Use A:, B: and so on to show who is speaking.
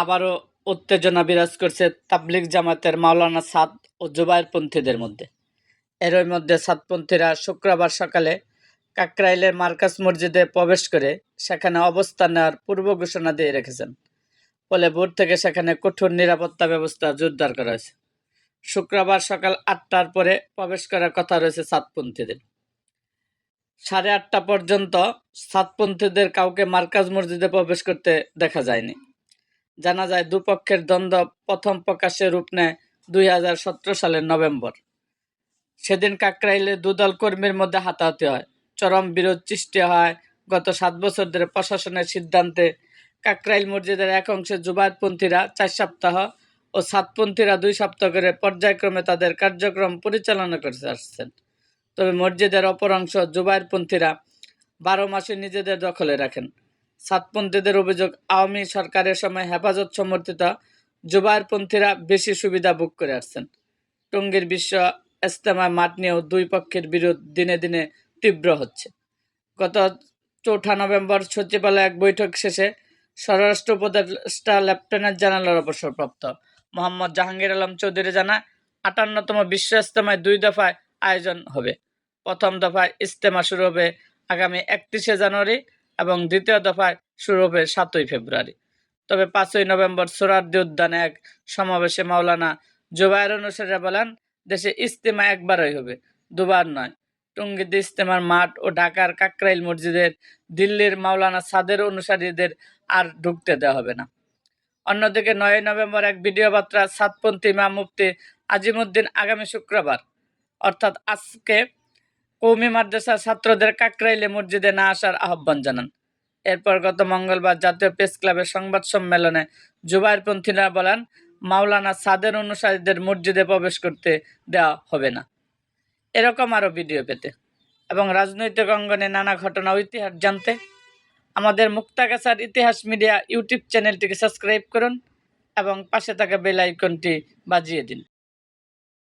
A: আবারও উত্তেজনা বিরাজ করছে তাবলিগ জামাতের মাওলানা সাদ ও জুবাইরপন্থীদের মধ্যে। এরই মধ্যে সাদপন্থীরা শুক্রবার সকালে কাকরাইলের মার্কাস মসজিদে প্রবেশ করে সেখানে অবস্থান নেওয়ার পূর্ব ঘোষণা দিয়ে রেখেছেন। ফলে ভোর থেকে সেখানে কঠোর নিরাপত্তা ব্যবস্থা জোরদার করা হয়েছে। শুক্রবার সকাল আটটার পরে প্রবেশ করার কথা রয়েছে সাতপন্থীদের সাড়ে আটটা পর্যন্ত সাতপন্থীদের কাউকে মার্কাজ মসজিদে প্রবেশ করতে দেখা যায়নি। জানা যায় দুপক্ষের দ্বন্দ্ব প্রথম প্রকাশ্যে রূপ নেয় দুই হাজার সতেরো সালের নভেম্বর। সেদিন কাকরাইলে দুদল কর্মীর মধ্যে হাতাহাতি হয়। চরম বিরোধ সৃষ্টি হয়। গত সাত বছর ধরে প্রশাসনের সিদ্ধান্তে কাকরাইল মসজিদের এক অংশে জুবায়তপন্থীরা চার সপ্তাহ ও সাতপন্থীরা দুই সপ্তাহ করে পর্যায়ক্রমে তাদের কার্যক্রম পরিচালনা করে আসছেন। তবে মসজিদের অপর অংশ জুবাইরপন্থীরা বারো মাসে নিজেদের দখলে রাখেন। সাতপন্থীদের অভিযোগ, আওয়ামী সরকারের সময় হেফাজত সমর্থিত জুবাইরপন্থীরা বেশি সুবিধা ভোগ করে আসছেন। টঙ্গীর বিশ্ব ইস্তেমা মাঠ নিয়েও দুই পক্ষের বিরোধ দিনে দিনে তীব্র হচ্ছে। গত চৌঠা নভেম্বর সচিবালয়ে এক বৈঠক শেষে স্বরাষ্ট্র উপদেষ্টা লেফটেন্যান্ট জেনারেল অবসরপ্রাপ্ত মোহাম্মদ জাহাঙ্গীর আলম চৌধুরী জানায়, আটান্নতম বিশ্ব ইস্তেমায় দুই দফায় আয়োজন হবে। প্রথম দফায় ইস্তেমা শুরু হবে আগামী একত্রিশে জানুয়ারি এবং দ্বিতীয় দফায় শুরু হবে সাতই ফেব্রুয়ারি। তবে পাঁচই নভেম্বর সোরারদি উদ্যানে এক সমাবেশে মাওলানা জুবায়ের অনুসারীরা বলেন, দেশে ইস্তেমা একবারই হবে, দুবার নয়। টঙ্গীতে ইস্তেমার মাঠ ও ঢাকার কাকরাইল মসজিদের দিল্লির মাওলানা সাদের অনুসারীদের আর ঢুকতে দেওয়া হবে না। অন্যদিকে নয় নভেম্বর এক ভিডিও বার্তা সাতপন্থী ইমাম মুফতি আজিমুদ্দিন আগামী শুক্রবার, অর্থাৎ আজকে কৌমি মাদ্রাসার ছাত্রদের কাকরাইলে মসজিদে না আসার আহ্বান জানান। এরপর গত মঙ্গলবার জাতীয় প্রেস ক্লাবের সংবাদ সম্মেলনে জুবাইরপন্থীরা বলেন, মাওলানা সাদের অনুসারীদের মসজিদে প্রবেশ করতে দেওয়া হবে না। এরকম আরও ভিডিও পেতে এবং রাজনৈতিক অঙ্গনে নানা ঘটনা ইতিহাস জানতে আমাদের মুক্তাগাছার ইতিহাস মিডিয়া ইউটিউব চ্যানেলটিকে সাবস্ক্রাইব করুন এবং পাশে থাকা বেল আইকনটি বাজিয়ে দিন।